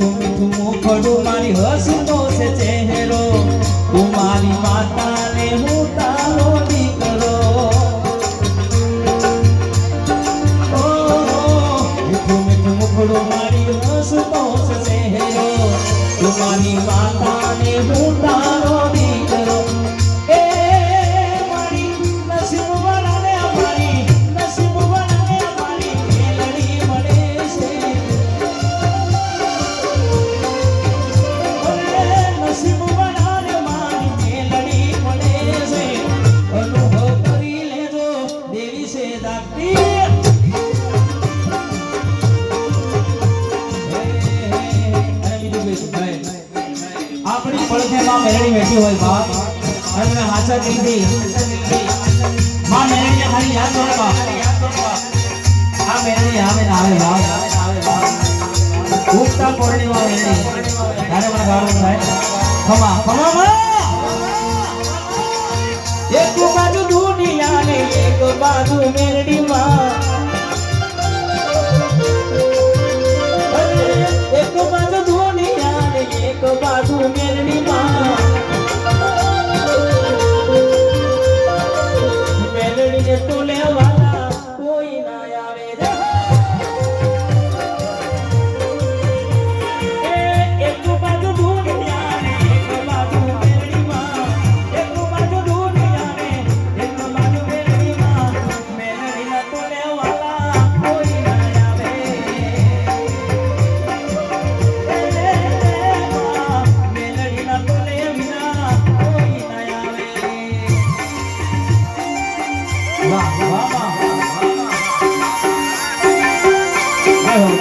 મીઠું મીઠું મુખડું મારી હસતો છે ચહેરો, તું મારી માતા ને હું તારો દીકરો મીઠું મીઠું મુખડું મારી હસતો છે ચહેરો, તું મારી માતા હું પડખેમાં મેળવી બેઠી હોય બાપ. અને મેં હાચા કીધી માં મેરડી ખાલી યાદ કરો બાપ. આ મેરડી આવે ને આવે બાપ. ઉગતા પૂર્ણિમા મેરડી ત્યારે મને ગાળો થાય. ખમા ખમા માં એક બાજુ દુનિયા ને એક બાજુ મેરડી માં વાહ વાહ વાહ વાહ